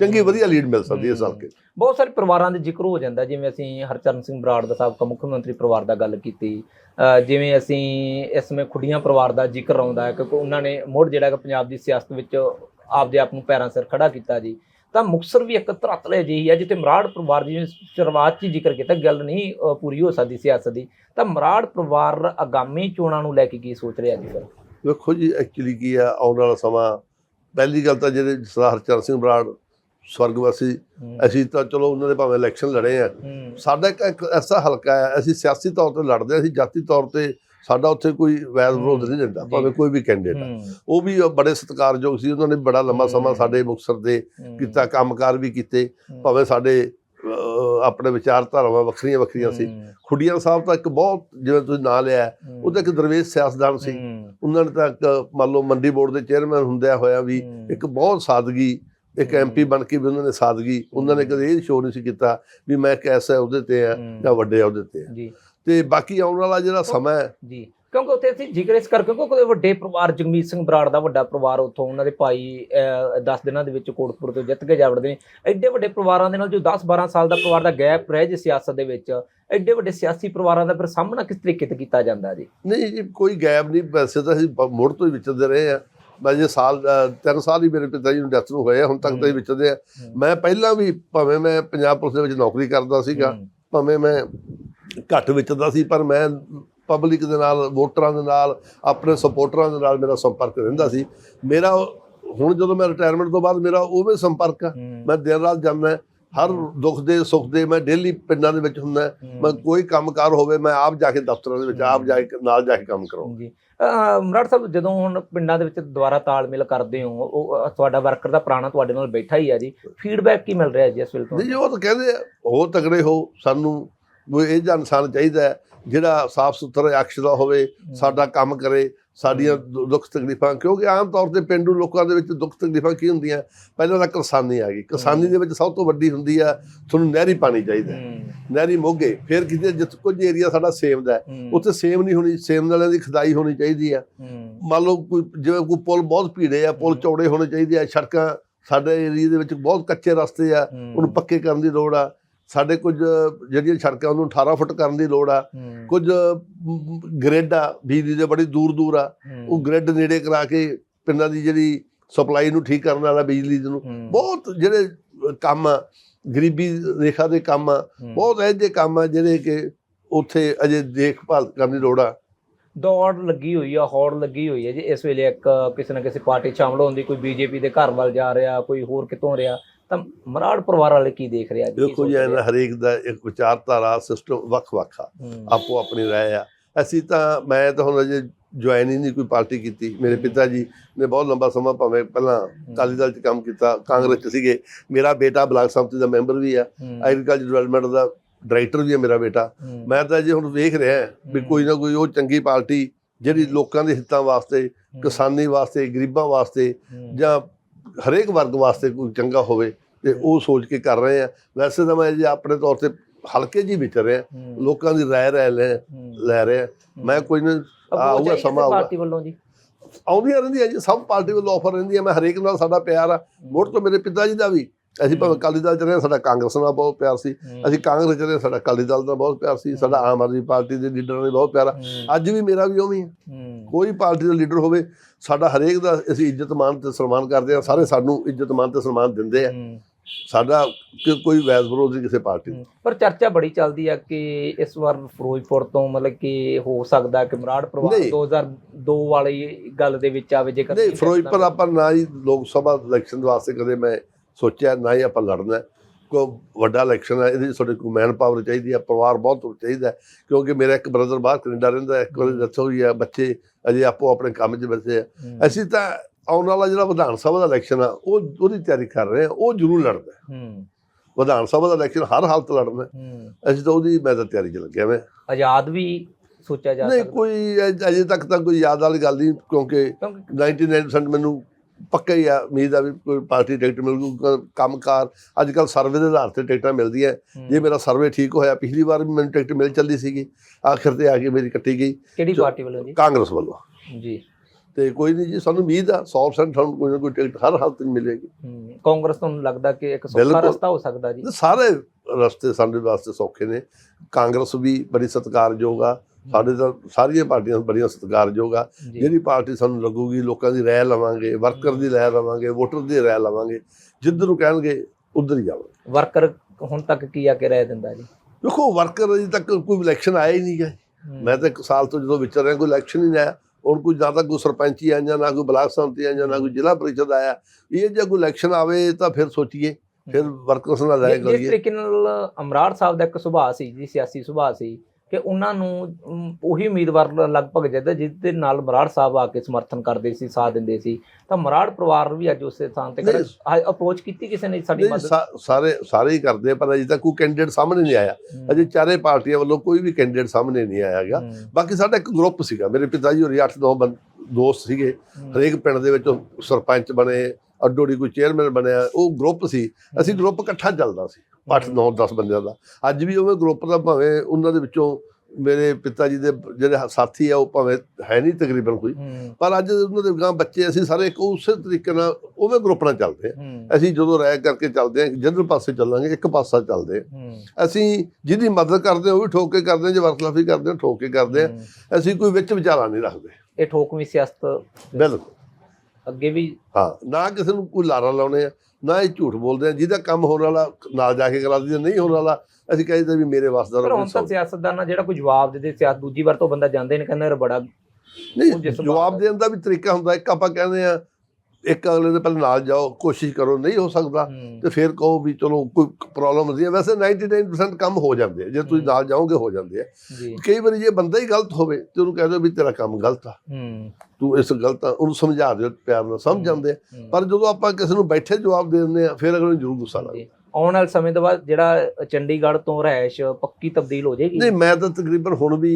ਚੰਗੀ। ਵਧੀਆ ਲੀਡ ਮਿਲ ਸਕਦੀ ਹੈ ਇਸ। ਹਲਕੇ। ਬਹੁਤ ਸਾਰੇ ਪਰਿਵਾਰਾਂ ਦੇ ਜ਼ਿਕਰ ਹੋ ਜਾਂਦਾ ਜਿਵੇਂ ਅਸੀਂ ਹਰਚਰਨ ਸਿੰਘ ਬਰਾੜ ਦਾ ਸਾਬਕਾ ਮੁੱਖ ਮੰਤਰੀ ਪਰਿਵਾਰ ਦਾ ਗੱਲ ਕੀਤੀ ਜਿਵੇਂ ਅਸੀਂ ਇਸ ਸਮੇਂ ਖੁੱਡੀਆਂ ਪਰਿਵਾਰ ਦਾ ਜ਼ਿਕਰ ਆਉਂਦਾ ਹੈ ਕਿਉਂਕਿ ਉਹਨਾਂ ਨੇ ਮੁੜ ਜਿਹੜਾ ਕਿ ਪੰਜਾਬ ਦੀ ਸਿਆਸਤ ਵਿੱਚ ਆਪਦੇ ਆਪ ਨੂੰ ਪੈਰਾਂ ਸਿਰ ਖੜਾ ਕੀਤਾ ਜੀ ਤਾਂ ਮੁਕਸਰ ਵੀ ਇੱਕ ਧਰਤਲੇ ਜਿਹੀ ਹੈ ਜਿੱਥੇ ਮਰਾੜ ਪਰਿਵਾਰ ਜਿਵੇਂ ਸ਼ੁਰੂਆਤ 'ਚ ਜ਼ਿਕਰ ਕੀਤਾ ਗੱਲ ਨਹੀਂ ਪੂਰੀ ਹੋ ਸਕਦੀ ਸਿਆਸਤ ਦੀ ਤਾਂ ਮਰਾੜ ਪਰਿਵਾਰ ਆਗਾਮੀ ਚੋਣਾਂ ਨੂੰ ਲੈ ਕੇ ਕੀ ਸੋਚ ਰਿਹਾ ਜੀ ਫਿਰ ਵੇਖੋ ਜੀ ਐਕਚੁਅਲੀ ਕੀ ਆ ਆਉਣ ਵਾਲਾ ਸਮਾਂ ਪਹਿਲੀ ਗੱਲ ਤਾਂ ਜਿਹੜੇ ਸਰਦਾਰ ਹਰਚਰਨ ਸਿੰਘ ਬਰਾੜ ਸਵਰਗਵਾਸੀ ਹੂੰ, ਅਸੀਂ ਤਾਂ ਚਲੋ ਉਹਨਾਂ ਦੇ ਭਾਵੇਂ ਇਲੈਕਸ਼ਨ ਲੜੇ ਆ। ਸਾਡਾ ਇੱਕ ਐਸਾ ਹਲਕਾ ਹੈ ਅਸੀਂ ਸਿਆਸੀ ਤੌਰ ਤੇ ਲੜਦੇ ਅਸੀਂ ਜਾਤੀ ਤੌਰ ਤੇ ਸਾਡਾ ਉੱਥੇ ਕੋਈ ਵੈਰ ਵਿਰੋਧ ਨਹੀਂ ਜੀ। ਭਾਵੇਂ ਕੋਈ ਵੀ ਕੈਂਡੀਡੇਟ ਉਹ ਵੀ ਬੜੇ ਸਤਿਕਾਰਯੋਗ ਸੀ ਉਹਨਾਂ ਨੇ ਬੜਾ ਲੰਮਾ ਸਮਾਂ। ਸਾਡੇ ਮੁਕਤਸਰ ਦੇ ਕੀਤਾ ਕੰਮਕਾਰ ਵੀ ਕੀਤੇ। ਭਾਵੇਂ ਸਾਡੇ ਆਪਣੇ ਵਿਚਾਰਧਾਰਾਵਾਂ ਵੱਖਰੀਆਂ ਵੱਖਰੀਆਂ ਸੀ। ਖੁੱਡੀਆਂ ਸਾਹਿਬ ਤਾਂ ਇੱਕ ਬਹੁਤ ਜਿਵੇਂ ਤੁਸੀਂ ਨਾਂ ਲਿਆ ਉਹ ਤਾਂ ਇੱਕ ਦਰਵੇਸ਼ ਸਿਆਸਤਦਾਨ ਸੀ। ਉਹਨਾਂ ਨੇ ਤਾਂ ਇੱਕ ਮੰਨ ਲਓ ਮੰਡੀ ਬੋਰਡ ਦੇ ਚੇਅਰਮੈਨ ਹੁੰਦਿਆਂ ਹੋਇਆ ਵੀ ਇੱਕ ਬਹੁਤ ਸਾਦਗੀ ਇੱਕ। ਐਮਪੀ ਬਣ ਕੇ ਵੀ ਉਹਨਾਂ ਨੇ ਸਾਦਗੀ ਉਹਨਾਂ ਨੇ ਕਦੇ ਇਹ ਸ਼ੋਅ ਨਹੀਂ ਸੀ ਕੀਤਾ ਵੀ ਮੈਂ ਕੈਸਾ ਉਹਦੇ ਤੇ ਆ। ਜਾਂ ਵੱਡੇ ਅਹੁਦੇ ਤੇ ਆ ਤੇ ਬਾਕੀ ਆਉਣ ਵਾਲਾ ਜਿਹੜਾ ਸਮਾਂ ਹੈ। ਜੀ ਕਿਉਂਕਿ ਉੱਥੇ ਅਸੀਂ ਜ਼ਿਕਰ ਇਸ ਕਰਕੇ ਕਿਉਂਕਿ ਉਹਦੇ ਵੱਡੇ ਪਰਿਵਾਰ ਜਗਮੀਤ ਸਿੰਘ ਬਰਾੜ ਦਾ ਵੱਡਾ ਪਰਿਵਾਰ ਉੱਥੋਂ ਉਹਨਾਂ ਦੇ ਭਾਈ 10 ਦਿਨਾਂ ਦੇ ਵਿੱਚ ਕੋਟਪੁਰ ਤੋਂ ਜਿੱਤ ਕੇ ਜਾਵੜਦੇ ਨੇ। ਐਡੇ ਵੱਡੇ ਪਰਿਵਾਰਾਂ ਦੇ ਨਾਲ ਜੋ 10 12 ਸਾਲ ਦਾ ਪਰਿਵਾਰ ਦਾ ਗੈਪ ਰਹਿ ਜੇ ਸਿਆਸਤ ਦੇ ਵਿੱਚ ਐਡੇ ਵੱਡੇ ਸਿਆਸੀ ਪਰਿਵਾਰਾਂ ਦਾ ਫਿਰ ਸਾਹਮਣਾ ਕਿਸ ਤਰੀਕੇ ਤੇ ਕੀਤਾ ਜਾਂਦਾ ਜੀ? ਨਹੀਂ ਜੀ ਕੋਈ ਗੈਪ ਨਹੀਂ ਵੈਸੇ ਤਾਂ ਅਸੀਂ ਮੁੜ ਤੋਂ ਹੀ ਵਿਚਰਦੇ ਰਹੇ ਆ ਮੈਂ ਜੇ ਸਾਲ ਤਿੰਨ ਸਾਲ ਹੀ ਮੇਰੇ ਪਿਤਾ ਜੀ ਨੂੰ ਡੈਥ ਨੂੰ ਹੋਏ ਹੁਣ ਤੱਕ ਤਾਂ ਵਿਚਰਦੇ ਆ। ਮੈਂ ਪਹਿਲਾਂ ਵੀ ਭਾਵੇਂ ਮੈਂ ਪੰਜਾਬ ਪੁਲਿਸ ਦੇ ਵਿੱਚ ਨੌਕਰੀ ਕਰਦਾ ਸੀਗਾ ਭਾਵੇਂ ਮੈਂ ਘੱਟ ਵਿਚਰਦਾ ਸੀ ਪਰ ਮੈਂ ਪਬਲਿਕ ਦੇ ਨਾਲ ਵੋਟਰਾਂ ਦੇ ਨਾਲ ਆਪਣੇ ਸਪੋਰਟਰਾਂ ਦੇ ਨਾਲ ਮੇਰਾ ਸੰਪਰਕ ਰਹਿੰਦਾ ਸੀ। ਮੇਰਾ ਹੁਣ ਜਦੋਂ ਮੈਂ ਰਿਟਾਇਰਮੈਂਟ ਤੋਂ ਬਾਅਦ ਮੇਰਾ ਉਵੇਂ ਸੰਪਰਕ ਆ। ਹੂੰ, ਮੈਂ ਦਿਨ ਰਾਤ ਜਾਂਦਾ ਹਰ ਦੁੱਖ ਦੇ ਸੁੱਖ ਦੇ ਮੈਂ ਡੇਲੀ ਪਿੰਡਾਂ ਦੇ ਵਿੱਚ ਹੁੰਦਾ ਮੈਂ ਕੋਈ ਕੰਮਕਾਰ ਹੋਵੇ ਮੈਂ ਆਪ ਜਾ ਕੇ ਦਫ਼ਤਰਾਂ ਦੇ ਵਿੱਚ ਆਪ ਜਾ ਕੇ ਨਾਲ ਜਾ ਕੇ ਕੰਮ ਕਰਾਉਂਦਾ ਜੀ। ਮਰਾੜ ਸਾਹਿਬ ਜਦੋਂ ਹੁਣ ਪਿੰਡਾਂ ਦੇ ਵਿੱਚ ਦੁਬਾਰਾ ਤਾਲਮੇਲ ਕਰਦੇ ਹੋ ਉਹ ਤੁਹਾਡਾ ਵਰਕਰ ਦਾ ਪੁਰਾਣਾ ਤੁਹਾਡੇ ਨਾਲ ਬੈਠਾ ਹੀ ਆ ਜੀ। ਫੀਡਬੈਕ ਕੀ ਮਿਲ ਰਿਹਾ ਜੀ ਇਸ ਵੇਲੇ ਤੋਂ ਜੀ, ਉਹ ਤਾਂ ਕਹਿੰਦੇ ਆ, ਹੋ ਤਗੜੇ ਹੋ ਸਾਨੂੰ ਕੋਈ ਇਹ ਇਨਸਾਨ ਚਾਹੀਦਾ ਜਿਹੜਾ ਸਾਫ਼ ਸੁਥਰਾ ਅਕਸ਼ ਦਾ ਹੋਵੇ ਸਾਡਾ ਕੰਮ ਕਰੇ ਸਾਡੀਆਂ ਦੁੱਖ ਤਕਲੀਫਾਂ ਕਿਉਂਕਿ ਆਮ ਤੌਰ ਤੇ ਪਿੰਡੂ ਲੋਕਾਂ ਦੇ ਵਿੱਚ ਦੁੱਖ ਤਕਲੀਫਾਂ ਕੀ ਹੁੰਦੀਆਂ? ਪਹਿਲਾਂ ਤਾਂ ਕਿਸਾਨੀ ਆ ਗਈ। ਕਿਸਾਨੀ ਦੇ ਵਿੱਚ ਸਭ ਤੋਂ ਵੱਡੀ ਹੁੰਦੀ ਆ ਤੁਹਾਨੂੰ ਨਹਿਰੀ ਪਾਣੀ ਚਾਹੀਦਾ। ਨਹਿਰੀ ਮੋਗੇ ਫਿਰ ਕਿਤੇ ਜਿੱਥੇ ਕੁਝ ਏਰੀਆ ਸਾਡਾ ਸੇਮ ਦਾ ਉੱਥੇ ਸੇਮ ਨਹੀਂ ਹੋਣੀ ਸੇਮ ਵਾਲਿਆਂ ਦੀ ਖਦਾਈ ਹੋਣੀ ਚਾਹੀਦੀ ਆ। ਮੰਨ ਲਓ ਕੋਈ ਜਿਵੇਂ ਕੋਈ ਪੁਲ ਬਹੁਤ ਭੀੜੇ ਆ ਪੁਲ। ਚੌੜੇ ਹੋਣੇ ਚਾਹੀਦੇ ਆ ਸੜਕਾਂ ਸਾਡੇ ਏਰੀਆ ਦੇ ਵਿੱਚ ਬਹੁਤ ਕੱਚੇ ਰਸਤੇ ਆ। ਉਹਨੂੰ ਪੱਕੇ ਕਰਨ ਦੀ ਲੋੜ ਆ। ਸਾਡੇ ਕੁਝ ਜਿਹੜੀਆਂ ਸੜਕਾਂ ਉਹਨੂੰ 18 ਫੁੱਟ ਕਰਨ ਦੀ ਲੋੜ ਆ ਕੁਝ ਗ੍ਰਿਡ ਆ ਬਿਜਲੀ ਦੇ ਬੜੀ ਦੂਰ ਦੂਰ ਆ ਉਹ ਗ੍ਰਿਡ ਨੇੜੇ ਕਰਾ ਕੇ ਪਿੰਡਾਂ ਦੀ ਜਿਹੜੀ ਸਪਲਾਈ ਨੂੰ ਠੀਕ ਕਰਨ ਵਾਲਾ ਬਿਜਲੀ ਨੂੰ ਬਹੁਤ ਜਿਹੜੇ ਕੰਮ ਆ ਗਰੀਬੀ ਰੇਖਾ ਦੇ ਕੰਮ ਆ। ਬਹੁਤ ਇਹੋ ਜਿਹੇ ਕੰਮ ਆ ਜਿਹੜੇ ਕਿ ਉੱਥੇ ਅਜੇ ਦੇਖਭਾਲ ਕਰਨ ਦੀ ਲੋੜ ਆ। ਦੌੜ ਲੱਗੀ ਹੋਈ ਆ ਹੌੜ ਲੱਗੀ ਹੋਈ ਹੈ ਜੀ। ਇਸ ਵੇਲੇ ਇੱਕ ਕਿਸੇ ਨਾ ਕਿਸੇ ਪਾਰਟੀ ਸ਼ਾਮਲ ਹੋਣ ਦੀ ਕੋਈ ਬੀਜੇਪੀ ਦੇ ਘਰ ਵੱਲ ਜਾ ਰਿਹਾ ਕੋਈ ਹੋਰ ਕਿਤੋਂ ਰਿਹਾ। ਤਾਂ ਮਰਾੜ ਪਰਿਵਾਰ ਵਾਲੇ ਕੀ ਦੇਖ ਰਿਹਾ ਜੀ ਦੇਖੋ ਜੀ ਇਹਨਾਂ ਹਰੇਕ ਦਾ ਇੱਕ ਵਿਚਾਰਧਾਰਾ ਸਿਸਟਮ ਵੱਖ-ਵੱਖ ਆ। ਆਪੋ ਆਪਣੀ ਰਾਏ ਆ। ਅਸੀਂ ਤਾਂ ਮੈਂ ਤਾਂ ਹੁਣ ਅਜੇ ਜੁਆਇਨ ਹੀ ਨਹੀਂ ਕੋਈ ਪਾਰਟੀ ਕੀਤੀ। ਮੇਰੇ ਪਿਤਾ ਜੀ ਨੇ ਬਹੁਤ ਲੰਬਾ ਸਮਾਂ ਭਾਵੇਂ ਪਹਿਲਾਂ ਅਕਾਲੀ ਦਲ 'ਚ ਕੰਮ ਕੀਤਾ ਕਾਂਗਰਸ 'ਚ ਸੀਗੇ। ਮੇਰਾ ਬੇਟਾ ਬਲਾਕ ਸੰਮਤੀ ਦਾ ਮੈਂਬਰ ਵੀ ਆ। ਐਗਰੀਕਲਚਰ ਡਿਵੈਲਪਮੈਂਟ ਦਾ ਡਾਇਰੈਕਟਰ ਵੀ ਆ ਮੇਰਾ ਬੇਟਾ। ਮੈਂ ਤਾਂ ਅਜੇ ਹੁਣ ਵੇਖ ਰਿਹਾ ਵੀ। ਕੋਈ ਨਾ ਕੋਈ ਉਹ ਚੰਗੀ ਪਾਰਟੀ ਜਿਹੜੀ ਲੋਕਾਂ ਦੇ ਹਿੱਤਾਂ ਵਾਸਤੇ ਕਿਸਾਨੀ ਵਾਸਤੇ ਗਰੀਬਾਂ ਵਾਸਤੇ ਜਾਂ ਹਰੇਕ ਵਰਗ ਵਾਸਤੇ ਕੋਈ ਚੰਗਾ ਹੋਵੇ ਤੇ ਉਹ ਸੋਚ ਕੇ ਕਰ ਰਹੇ ਆ। ਵੈਸੇ ਤਾਂ ਮੈਂ ਜੀ ਆਪਣੇ ਤੌਰ ਤੇ ਹਲਕੇ ਜੀ ਵਿਚਰ ਰਿਹਾ। ਹੂੰ, ਲੋਕਾਂ ਦੀ ਰਾਏ ਲੈ ਲੈ ਹੂੰ, ਲੈ ਰਿਹਾ। ਮੈਂ ਕੋਈ ਨਾ ਆਊਗਾ ਸਮਾਂ ਆਊਗਾ। ਪਾਰਟੀ ਵੱਲੋਂ ਜੀ। ਆਉਂਦੀਆਂ ਰਹਿੰਦੀਆਂ ਜੀ ਸਭ ਪਾਰਟੀ ਵੱਲੋਂ ਆਫਰ ਰਹਿੰਦੀਆਂ। ਮੈਂ ਹਰੇਕ ਨਾਲ ਸਾਡਾ ਪਿਆਰ ਆ। ਮੁੜ ਤੋਂ ਮੇਰੇ ਪਿਤਾ ਜੀ ਦਾ ਵੀ। ਅਸੀਂ ਭਾਵੇਂ ਅਕਾਲੀ ਦਲ ਚ ਰਹੇ ਹਾਂ, ਸਾਡਾ ਕਾਂਗਰਸ ਨਾਲ ਬਹੁਤ ਪਿਆਰ ਸੀ। ਹੂੰ, ਅਸੀਂ ਕਾਂਗਰਸ ਚ ਰਹੇ ਸਾਡਾ ਅਕਾਲੀ ਦਲ ਨਾਲ ਬਹੁਤ ਪਿਆਰ ਸੀ। ਸਾਡਾ ਆਮ ਆਦਮੀ ਪਾਰਟੀ ਦੇ ਲੀਡਰਾਂ ਨਾਲ ਬਹੁਤ ਪਿਆਰ ਆ। ਹੂੰ, ਅੱਜ ਵੀ ਮੇਰਾ ਵੀ ਉਵੇਂ ਹੀ ਹੈ ਹੂੰ, ਕੋਈ ਪਾਰਟੀ ਦਾ ਲੀਡਰ ਹੋਵੇ ਸਾਡਾ ਹਰੇਕ ਦਾ ਅਸੀਂ ਇੱਜ਼ਤ ਮਾਨ ਤੇ ਸਨਮਾਨ ਕਰਦੇ ਆ ਸਾਰੇ ਸਾਨੂੰ ਇੱਜ਼ਤ ਮਾਨ ਤੇ ਸਨਮਾਨ ਦਿੰਦੇ ਆ। ਹੂੰ, ਸਾਡਾ ਕਿ- ਕੋਈ ਵੈਸ ਵਿਰੋਧ ਨਹੀਂ ਕਿਸੇ ਪਾਰਟੀ। ਹਮ, ਪਰ ਚਰਚਾ ਬੜੀ ਚੱਲਦੀ ਆ ਕਿ ਇਸ ਵਾਰ ਫਿਰੋਜ਼ਪੁਰ ਤੋਂ ਮਤਲਬ ਕਿ ਹੋ ਸਕਦਾ ਕਿ ਮਰਾੜ ਪਰਿਵਾਰ ਨਹੀਂ। 2002 ਵਾਲੀ ਗੱਲ ਦੇ ਵਿੱਚ ਆਵੇ ਜੇਕਰ ਨਹੀਂ ਫਿਰੋਜ਼ਪੁਰ ਆਪਾਂ ਨਾ ਹੀ ਲੋਕ ਸਭਾ ਇਲੈਕਸ਼ਨ ਵਾਸਤੇ ਕਦੇ ਮੈਂ ਸੋਚਿਆ ਨਾ ਹੀ ਆਪਾਂ ਲੜਨਾ। ਕੋ ਵੱਡਾ ਇਲੈਕਸ਼ਨ ਹੈ ਇਹਦੇ 'ਚ ਤੁਹਾਡੇ ਕੋਲ ਮੈਨ ਪਾਵਰ ਚਾਹੀਦੀ ਹੈ ਪਰਿਵਾਰ ਬਹੁਤ ਚਾਹੀਦਾ ਹੈ, ਕਿਉਂਕਿ ਮੇਰਾ ਇੱਕ ਬ੍ਰਦਰ ਬਾਹਰ ਕੈਨੇਡਾ ਰਹਿੰਦਾ ਹੈ, ਇੱਕ ਵਾਰੀ ਡੈਥ ਹੋਈ ਹੈ ਬੱਚੇ ਅਜੇ ਆਪੋ ਆਪਣੇ ਕੰਮ 'ਚ ਬੈਠੇ ਆ। ਅਸੀਂ ਤਾਂ ਆਉਣ ਵਾਲਾ ਜਿਹੜਾ ਵਿਧਾਨ ਸਭਾ ਦਾ ਇਲੈਕਸ਼ਨ ਆ ਉਹ ਉਹਦੀ ਤਿਆਰੀ ਕਰ ਰਹੇ ਆ ਉਹ ਜ਼ਰੂਰ ਲੜਨਾ ਹੈ। ਵਿਧਾਨ ਸਭਾ ਦਾ ਇਲੈਕਸ਼ਨ ਹਰ ਹਾਲਤ ਲੜਨਾ ਅਸੀਂ ਤਾਂ ਉਹਦੀ ਮੈਂ ਤਾਂ ਤਿਆਰੀ 'ਚ ਲੱਗਿਆ ਮੈਂ ਆਜ਼ਾਦ ਵੀ ਸੋਚਿਆ ਜਾ ਨਹੀਂ ਸਕਦਾ। ਕੋਈ ਅਜ- ਤੱਕ ਤਾਂ ਕੋਈ ਯਾਦ ਵਾਲੀ ਗੱਲ ਨਹੀਂ ਕਿਉਂਕਿ ਕਿਉਂਕਿ 99% ਮੈਨੂੰ ਪੱਕਾ ਹੀ ਆ ਉਮੀਦ ਆ ਵੀ ਕੋਈ ਪਾਰਟੀ ਟਿਕਟ ਮਿਲ ਕੰਮਕਾਰ। ਅੱਜ ਕੱਲ ਸਰਵੇ ਦੇ ਆਧਾਰ ਤੇ ਟਿਕਟਾਂ ਮਿਲਦੀਆਂ। ਜੇ ਮੇਰਾ ਸਰਵੇ ਠੀਕ ਹੋਇਆ ਪਿਛਲੀ ਵਾਰ ਵੀ ਮੈਨੂੰ ਟਿਕਟ ਮਿਲ ਚੱਲੀ ਸੀਗੀ। ਆਖਿਰ ਤੇ ਆ ਕੇ ਮੇਰੀ ਕੱਟੀ ਗਈ। ਕਿਹੜੀ ਪਾਰਟੀ ਵੱਲੋਂ ਜੀ? ਕਾਂਗਰਸ ਵੱਲੋਂ। ਜੀ। ਤੇ ਕੋਈ ਨਹੀਂ ਜੀ ਸਾਨੂੰ ਉਮੀਦ ਆ 100% ਤੁਹਾਨੂੰ ਕੋਈ ਨਾ ਕੋਈ ਟਿਕਟ ਹਰ ਹਾਲਤ ਵਿੱਚ ਮਿਲੇਗੀ। ਕਾਂਗਰਸ ਤੁਹਾਨੂੰ ਲੱਗਦਾ ਕਿ ਇੱਕ ਸੌਖਾ। ਰਸਤਾ ਹੋ ਸਕਦਾ ਜੀ। ਸਾਰੇ ਰਸਤੇ ਸਾਡੇ ਵਾਸਤੇ ਸੌਖੇ ਨੇ। ਕਾਂਗਰਸ ਵੀ ਬੜੀ ਸਤਿਕਾਰਯੋਗ ਆ। ਸਾਡੇ ਤਾਂ ਸਾਰੀਆਂ ਪਾਰਟੀਆਂ ਬੜੀਆਂ ਸਤਿਕਾਰਯੋਗ ਆ। ਜਿਹੜੀ ਪਾਰਟੀ ਸਾਨੂੰ ਲੱਗੂਗੀ ਲੋਕਾਂ ਦੀ ਰਾਏ ਲਵਾਂਗੇ ਵਰਕਰ ਦੀ ਰਾਏ ਲਵਾਂਗੇ ਵੋਟਰ ਦੀ ਰਾਏ ਲਵਾਂਗੇ ਜਿੱਧਰ ਨੂੰ ਕਹਿਣਗੇ ਉਧਰ ਹੀ ਜਾਵਾਂਗੇ। ਵਰਕਰ ਹੁਣ ਤੱਕ ਕੀ ਆ ਕੇ ਰਹਿ ਦਿੰਦਾ ਜੀ? ਦੇਖੋ ਵਰਕਰ ਅਜੇ ਤੱਕ ਕੋਈ ਇਲੈਕਸ਼ਨ ਆਇਆ ਹੀ ਨਹੀਂ ਹਮ, ਮੈਂ ਤਾਂ ਇੱਕ ਸਾਲ ਤੋਂ ਜਦੋਂ ਵਿਚਰ ਰਿਹਾ ਕੋਈ ਇਲੈਕਸ਼ਨ ਹੀ ਨਹੀਂ ਆਇਆ ਹੁਣ ਕੋਈ ਜਾਂ ਤਾਂ ਕੋਈ ਸਰਪੰਚੀ ਆਇਆ ਨਾ ਕੋਈ ਬਲਾਕ ਸੰਮਤੀ ਆਇਆ ਨਾ ਕੋਈ ਜ਼ਿਲ੍ਹਾ ਪਰਿਸ਼ਦ ਆਇਆ ਇਹ ਜੇ ਕੋਈ ਇਲੈਕਸ਼ਨ ਆਵੇ ਤਾਂ ਫਿਰ ਸੋਚੀਏ ਫਿਰ ਵਰਕਰਸ ਨਾਲ ਰਾਏ ਕਰੀਏ। ਤਰੀਕੇ ਨਾਲ ਅਮਰਾੜ ਸਾਹਿਬ ਦਾ ਇੱਕ ਸੁਭਾਅ ਸੀ ਜੀ ਸਿਆਸੀ ਸੁਭਾਅ ਸੀ ਕਿ ਉਹਨਾਂ ਨੂੰ ਉਹੀ ਉਮੀਦਵਾਰ ਲਗਭਗ ਜਿਹਦੇ ਜਿਸ ਦੇ ਨਾਲ ਮਰਾੜ ਸਾਹਿਬ ਆ ਕੇ ਸਮਰਥਨ ਕਰਦੇ ਸੀ ਸਾਥ ਦਿੰਦੇ ਸੀ ਤਾਂ ਮਰਾੜ ਪਰਿਵਾਰ ਵੀ ਅੱਜ ਉਸੇ ਥਾਂ ਤੇ ਅਪਰੋਚ ਕੀਤੀ ਕਿਸੇ ਨੇ ਸਾਡੀ ਮਦਦ? ਸਾਰੇ ਸਾਰੇ ਹੀ ਕਰਦੇ ਪਰ ਅਜੇ ਤੱਕ ਕੋਈ ਕੈਂਡੀਡੇਟ ਸਾਹਮਣੇ ਨਹੀਂ ਆਇਆ। ਅਜੇ ਚਾਰੇ ਪਾਰਟੀਆਂ ਵੱਲੋਂ ਕੋਈ ਵੀ ਕੈਂਡੀਡੇਟ ਸਾਹਮਣੇ ਨਹੀਂ ਆਇਆ ਹੈਗਾ। ਬਾਕੀ ਸਾਡਾ ਇੱਕ ਗਰੁੱਪ ਸੀਗਾ ਮੇਰੇ ਪਿਤਾ ਜੀ ਹੋਰੀ 8-9 ਦੋਸਤ ਸੀਗੇ। ਹਰੇਕ ਪਿੰਡ ਦੇ ਵਿੱਚ ਸਰਪੰਚ ਬਣੇ ਅੱਡੋੜੀ ਕੋਈ ਚੇਅਰਮੈਨ ਬਣਿਆ ਉਹ ਗਰੁੱਪ ਸੀ। ਅਸੀਂ ਗਰੁੱਪ ਇਕੱਠਾ ਚੱਲਦਾ ਸੀ 8 9 10 ਬੰਦਿਆਂ ਦਾ। ਅੱਜ ਵੀ ਉਵੇਂ ਗਰੁੱਪ ਦਾ ਭਾਵੇਂ ਉਹਨਾਂ ਦੇ ਵਿੱਚੋਂ ਮੇਰੇ ਪਿਤਾ ਜੀ ਦੇ ਜਿਹੜੇ ਸਾਥੀ ਆ ਉਹ ਭਾਵੇਂ ਹੈ ਨਹੀਂ ਤਕਰੀਬਨ ਕੋਈ। ਪਰ ਅੱਜ ਉਹਨਾਂ ਦੇ ਗਾਂ ਬੱਚੇ ਅਸੀਂ ਸਾਰੇ ਇੱਕ ਉਸੇ ਤਰੀਕੇ ਨਾਲ ਉਵੇਂ ਗਰੁੱਪ ਨਾਲ ਚੱਲਦੇ ਆ। ਅਸੀਂ ਜਦੋਂ ਰਾਇ ਕਰਕੇ ਚੱਲਦੇ ਆ ਜਿੱਧਰ ਪਾਸੇ ਚੱਲਾਂਗੇ ਇੱਕ ਪਾਸਾ ਚੱਲਦੇ ਆ। ਅਸੀਂ ਜਿਹਦੀ ਮਦਦ ਕਰਦੇ ਆ ਉਹ ਵੀ ਠੋਕ ਕੇ ਕਰਦੇ ਆ ਜੇ ਵਰਖਲਾਫੀ ਕਰਦੇ ਆ ਠੋਕ ਕੇ ਕਰਦੇ ਆ। ਅਸੀਂ ਕੋਈ ਵਿੱਚ ਵਿਚਾਰਾ ਨਹੀਂ ਰੱਖਦੇ। ਇਹ ਠੋਕਵੀਂ ਸਿਆਸਤ ਬਿਲਕੁਲ। ਅੱਗੇ ਵੀ ਹਾਂ ਨਾ ਕਿਸੇ ਨੂੰ ਕੋਈ ਲਾਰਾ ਲਾਉਣੇ ਆ ਨਾ ਇਹ ਝੂਠ ਬੋਲਦੇ ਆ ਜਿਹਦਾ ਕੰਮ ਹੋਣ ਵਾਲਾ ਨਾਲ ਜਾ ਕੇ ਕਰਾ ਦਿੰਦੇ ਨਹੀਂ ਹੋਣ ਵਾਲਾ ਅਸੀਂ ਕਹਿੰਦੇ ਵੀ ਮੇਰੇ ਵਾਸਦਾ ਪਰ ਹੁਣ ਤਾਂ ਸਿਆਸਤਦਾਨ ਜਿਹੜਾ ਕੋਈ ਜਵਾਬ ਦੇ ਦੇ ਸਿਆਸਤ ਦੂਜੀ ਵਾਰ ਤੋਂ ਬੰਦਾ ਜਾਂਦੇ ਨੇ ਕਹਿੰਦਾ ਯਾਰ ਬੜਾ ਨਹੀਂ ਜਵਾਬ ਦੇਣ ਦਾ ਵੀ ਤਰੀਕਾ ਹੁੰਦਾ ਇੱਕ ਆਪਾਂ ਕਹਿੰਦੇ ਆ ਇੱਕ ਅਗਲੇ ਦੇ ਪਹਿਲਾਂ ਨਾਲ ਜਾਓ ਕੋਸ਼ਿਸ਼ ਕਰੋ ਨਹੀਂ ਹੋ ਸਕਦਾ ਤੇ ਫਿਰ ਕਹੋ ਵੀ ਚਲੋ ਕੋਈ ਪ੍ਰੋਬਲਮ ਨਹੀਂ ਹੈ। ਵੈਸੇ 99% ਕੰਮ ਹੋ ਜਾਂਦੇ ਜੇ ਤੁਸੀਂ ਨਾਲ ਜਾਓਗੇ ਹੋ ਜਾਂਦੇ ਆ। ਕਈ ਵਾਰੀ ਜੇ ਬੰਦਾ ਹੀ ਗਲਤ ਹੋਵੇ ਤੇ ਉਹਨੂੰ ਕਹਿ ਦਿਓ ਵੀ ਤੇਰਾ ਕੰਮ ਗਲਤ ਆ। ਤੂੰ ਇਸ ਗਲਤ ਉਹਨੂੰ ਸਮਝਾ ਦਿਓ ਪਿਆਰ ਨਾਲ ਸਮਝ ਜਾਂਦੇ ਪਰ ਜਦੋਂ ਆਪਾਂ ਕਿਸੇ ਨੂੰ ਬੈਠੇ ਜਵਾਬ ਦੇ ਦਿੰਦੇ ਆ ਫਿਰ ਅਗਲੇ ਜ਼ਰੂਰ ਗੁੱਸਾ ਲੱਗਦਾ। ਆਉਣ ਵਾਲੇ ਸਮੇਂ ਦੇ ਬਾਅਦ ਜਿਹੜਾ ਚੰਡੀਗੜ੍ਹ ਤੋਂ ਰਹਿਸ਼ ਪੱਕੀ ਤਬਦੀਲ ਹੋ ਜਾਏਗੀ? ਨਹੀਂ ਮੈਂ ਤਾਂ ਤਕਰੀਬਨ ਹੁਣ ਵੀ